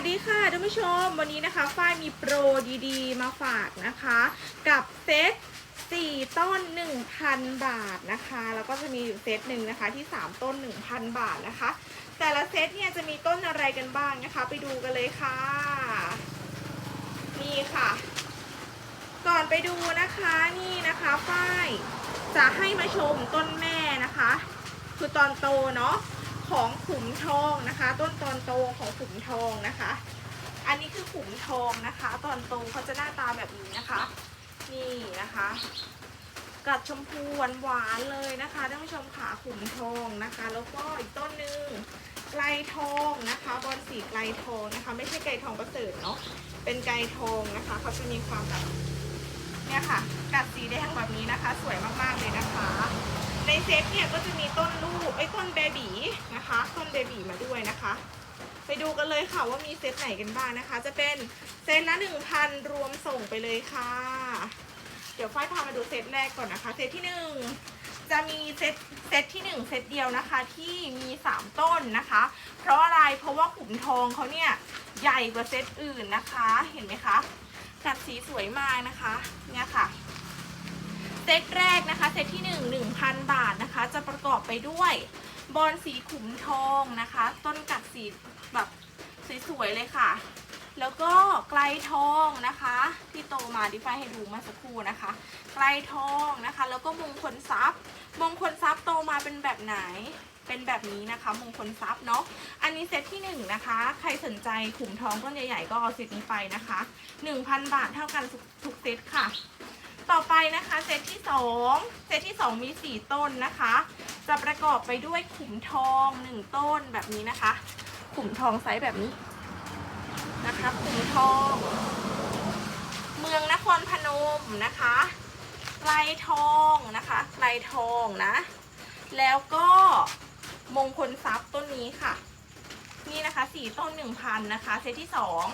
วัสดีค่ะท่านผู้ชม วันนี้นะคะฝ้ายมีโปรดีๆ มาฝากนะคะ กับเซต4 ต้น 1,000 บาทนะคะ แล้วก็จะมีอยู่เซตหนึ่งนะคะที่ 3 ต้น 1,000 บาทนะคะ แต่ละเซตเนี่ยจะมีต้นอะไรกันบ้างนะคะ ไปดูกันเลยค่ะนี่ค่ะ ก่อนไปดูนะคะนี่นะคะฝ้ายจะให้มาชมต้นแม่นะคะ คือตอนโตเนาะ ของขุมทองนะคะ ต้นตอนโตของขุมทองนะคะ อันนี้คือขุมทองนะคะ ตอนโตเขาจะหน้าตาแบบนี้นะคะ นี่นะคะ กัดชมพูหวานหวานๆเลยนะคะท่านผู้ชมขาขุมทองนะคะ แล้วก็อีกต้นหนึ่งไกลทองนะคะบอลสีไกลทองนะคะ ไม่ใช่ไกลทองประเสริฐเนาะเป็นไกลทองนะคะเขาจะมีความแบบเนี่ยค่ะ กัดสีแดงแบบนี้นะคะ สวยมากๆเลยนะคะ เซตเนี่ยก็จะมีต้นลูกไอ้ต้นเบบีนะคะ ต้นเบบีมาด้วยนะคะ ไปดูกันเลยค่ะว่ามีเซตไหนกันบ้างนะคะ จะเป็นเซตละ1,000รวมส่งไปเลยค่ะ เดี๋ยวฝ้ายพามาดูเซตแรกก่อนนะคะ เซตที่หนึ่งจะมีเซตเซตที่หนึ่งเซตเดียวนะคะที่มีสามต้นนะคะ เพราะอะไรเพราะว่าขุมทองเขาเนี่ยใหญ่กว่าเซตอื่นนะคะเห็นไหมคะกัดสีสวยมากนะคะเนี่ยค่ะ เซตแรกนะคะ เซตที่ 1 1,000 บาทนะคะ จะประกอบไปด้วยบอลสีขุมทองนะคะ ต้นกัดสีแบบสวยๆเลยค่ะ แล้วก็ไกลทองนะคะ ที่โตมาที่ฝ้ายให้ดูมื่อสักครู่นะคะ ไกลทองนะคะ แล้วก็มงคลทรัพย์ มงคลทรัพย์โตมาเป็นแบบไหนเป็นแบบนี้นะคะมงคลทรัพย์เนาะ อันนี้เซตที่หนึ่งนะคะ ใครสนใจขุมทองต้นใหญ่ๆก็เอาเซตนี้ไปนะคะ 1,000 บาทเท่ากันทุกเซตค่ะ ต่อไปนะคะเซตที่สองเซตที่สองมีสี่ต้นนะคะ จะประกอบไปด้วยขุมทองหนึ่งต้นแบบนี้นะคะ ขุมทองไซส์แบบนี้นะคะขุมทอง เมืองนครพนมนะคะไกลทองนะคะไกลทองนะ แล้วก็มงคลทรัพย์ต้นนี้ค่ะ นี่นะคะสี่ต้นหนึ่งพันนะคะ เซตที่สอง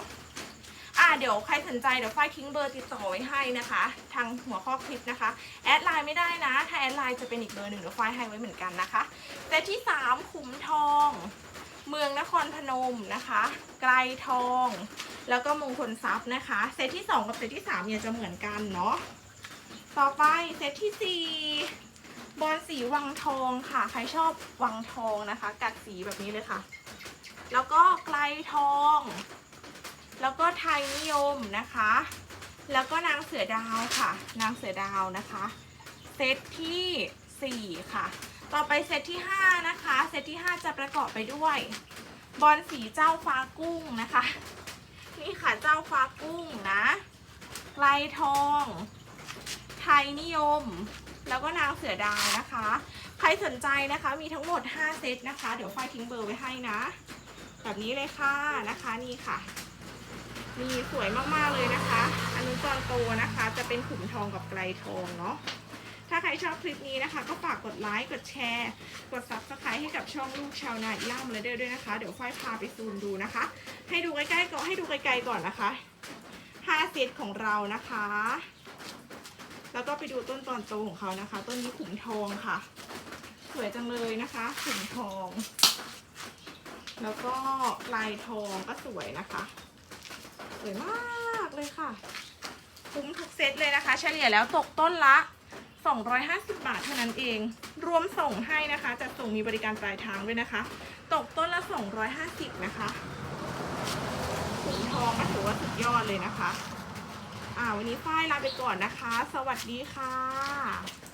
อ่าเดี๋ยวใครสนใจเดี๋ยวฝ้ายทิ้งเบอร์ติดต่อไว้ให้นะคะ ทางหัวข้อคลิปนะคะแอดไลน์ไม่ได้นะ ถ้าแอดไลน์จะเป็นอีกเบอร์หนึ่งเดี๋ยวฝ้ายให้ไว้เหมือนกันนะคะเซตที่ 3 ขุมทอง เมืองนครพนมนะคะ ไกลทอง แล้วก็มงคลทรัพย์นะคะเซตที่ 2 กับเซตที่3เนี่ยจะเหมือนกันเนาะต่อไปเซตที่ 4 บอลสีวังทองค่ะ ใครชอบวังทองนะคะ กัดสีแบบนี้เลยค่ะ แล้วก็ไกลทอง แล้วก็ไทยนิยมนะคะ แล้วก็นางเสือดาวค่ะ นางเสือดาวนะคะ เซตที่ 4 ค่ะ ต่อไปเซตที่ 5 นะคะ เซตที่ 5 จะประกอบไปด้วย บอลสีเจ้าฟ้ากุ้งนะคะ นี่ค่ะเจ้าฟ้ากุ้งนะไกลทอง ไทยนิยม แล้วก็นางเสือดาวนะคะ ใครสนใจนะคะมีทั้งหมด 5 เซตนะคะ เดี๋ยวฝ้ายทิ้งเบอร์ไว้ให้นะ แบบนี้เลยค่ะนะคะนี่ค่ะ มีสวยมากๆเลยนะคะอันนี้ตอนโตนะคะ จะเป็นขุมทองกับไกลทองเนาะ ถ้าใครชอบคลิปนี้นะคะ ก็ฝากกดไลค์กดแชร์ กด subscribe ให้กับช่องลูกชาวนาอีล่ามเลยเดอร์ด้วยนะคะ เดี๋ยวค่อยพาไปซูมดูนะคะ ให้ดูใกล้ๆก่อนให้ดูไกลๆก่อนนะคะ5เซตของเรานะคะ แล้วก็ไปดูต้นตอนโตของเขานะคะ ต้นนี้ขุมทองค่ะ สวยจังเลยนะคะขุมทอง แล้วก็ลายทองก็สวยนะคะ วยมากเลยค่ะ คุ้มทุกเซตเลยนะคะ เฉลี่ยแล้วตกต้นละ 250 บาทเท่านั้นเอง รวมส่งให้นะคะจะส่งมีบริการปลายทางด้วยนะคะ ตกต้นละ 250 นะคะขุมทองก็ถือว่าสุดยอดเลยนะคะ อ่าวันนี้ฝ้ายลาไปก่อนนะคะ สวัสดีค่ะ